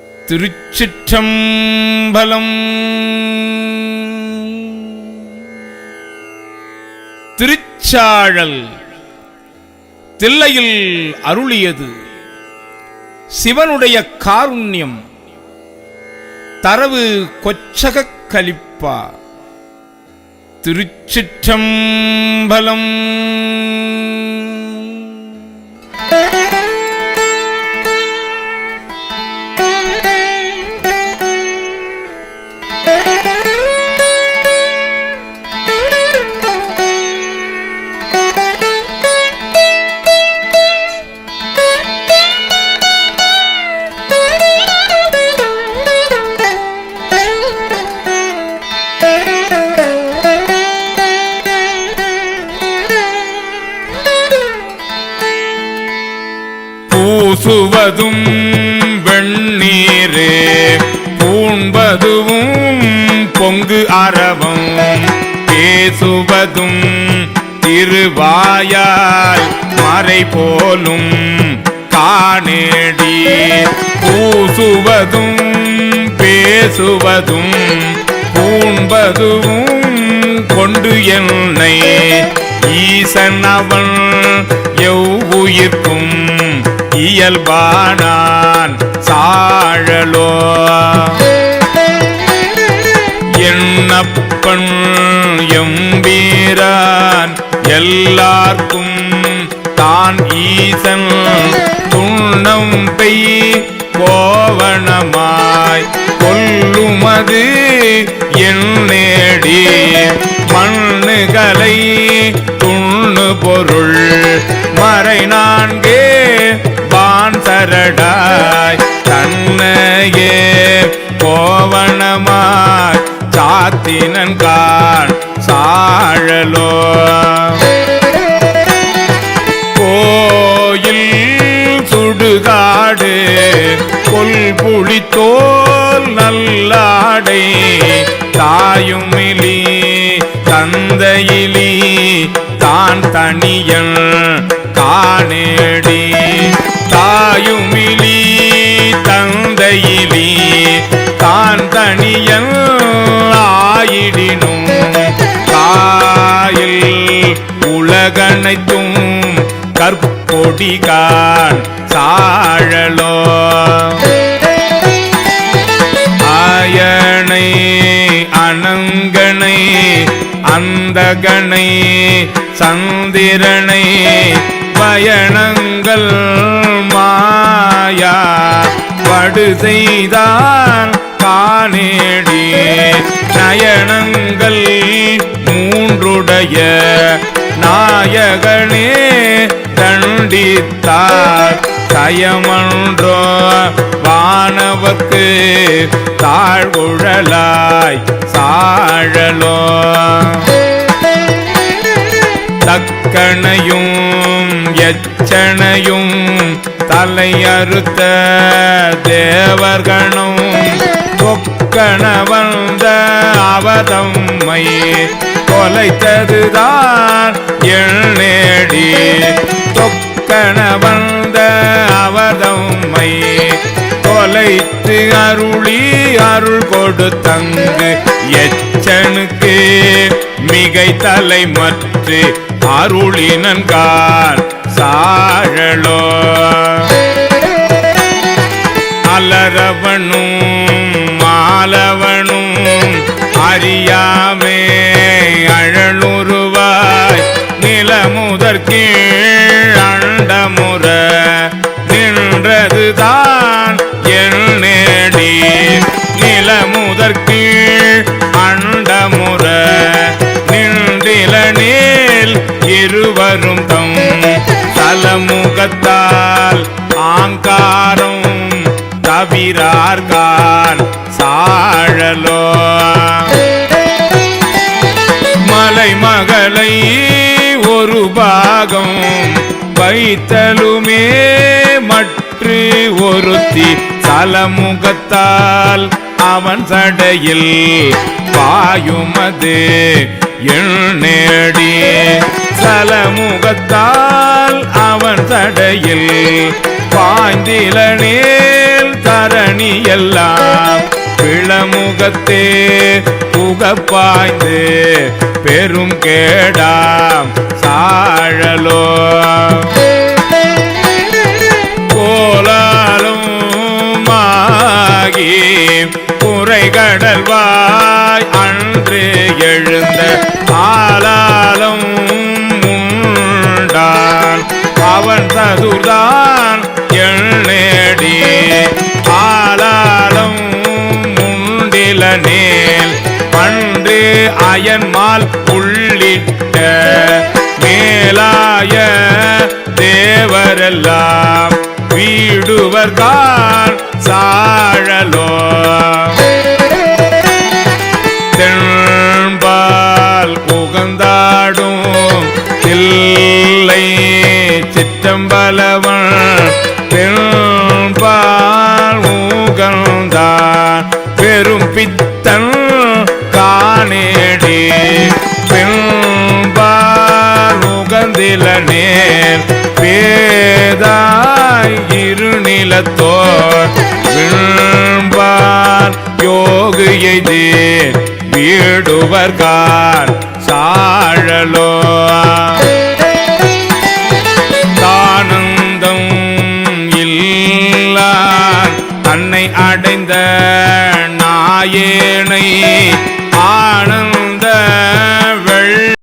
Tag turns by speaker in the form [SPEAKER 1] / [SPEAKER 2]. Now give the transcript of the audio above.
[SPEAKER 1] திருச்சிற்றம்பலம். திருச்சாழல் தில்லையில் அருளியது சிவனுடைய காருண்யம். தரவு கொச்சகக் கலிப்பா. திருச்சிற்றம்பலம். பூசுவதும் வெண்ணீரே பூண்பதுவும் பொங்கு அறவம் பேசுவதும் திருவாயால் மறை போலும் காணேடி. பூசுவதும் பேசுவதும் பூண்பதுவும் கொண்டு என்னை. ஈசன் அவன் எவ்வுயிர்க்கும் இயல்பானான் சாழலோ. என்னப்பன் எம்பீரான் எல்லார்க்கும் தான் ஈசன் துண்ணம் பெய் கோவணமாய் கொல்லுமது என்னேடி மண்ணுகளை துண்ணு பொருள் மறை நான்கே சரடாய் தன்னையே கோவணமாய் சாத்தினன் கான் சாழலோ. கோயில் சுடுகாடு கொல்புளி தோல் நல்லாடை. தாயுமிலி தந்தையிலி தான் தனியன் காணேடி. தாயுமிலி தந்தையிலி தான் தனியன் ஆயிடினும் காயில் உலகனைத்தும் கற்பொடிகான் சாழலோ. ஆயனை அனங்கனை அந்தகனை சந்திரனை பயணங்கள் பாடு செய்தான் காணேடி. நயனங்கள் மூன்றுடைய நாயகனே தண்டித்தார். கயமன்றோ வானவர்க்கு தாழ்குழலாய் சாழலோ. தக்கனையும் எச்சனையும் தலையறுத்த தேவர்கணும் கொக்கண வந்த அவதம்மை கொலைத்ததுதான் எண்ணேடி தொக்கண வந்த அவதம்மை கொலைத்து அருளி அருள் கொடுத்தங்கு எச்சனுக்கு மிகை தலை மற்று அருளினன்கார் சா அலரவனும் மாலவனும் அறியாமே அழலுருவாய். நிலமுதற் கீழ் அண்டமுற நின்றதுதான் என் நேடி. நிலமுதற் கீழ் அண்டமுற நின்றிலனேல் இருவரும் தம் தலமுகத்தால் ஆங்காரம் தவிரார்கான் சாழலோ. மலை மகளை ஒரு பாகம் வைத்தலுமே மற்று ஒருத்தி சலமுகத்தால் அவன் சடையில் பாயுமது எண்ணேடி சலமுகத்தால் அவன் சடையில் பாய்ந்திலனே எல்லாம் பிளமுகத்தே புகப்பாய்ந்து பெரும் கேடாம் சாழலோ. அயன்மால் உள்ளிட்ட மேலாய தேவரெல்லாம் வீடுவர்தான் சாழலோ தென்பால் புகந்தாடும் இல்லை சிற்றம்பலவன் நிலத்தோர் விண்பால் யோகு எய்தி வீடுவர்கார் சாழலோ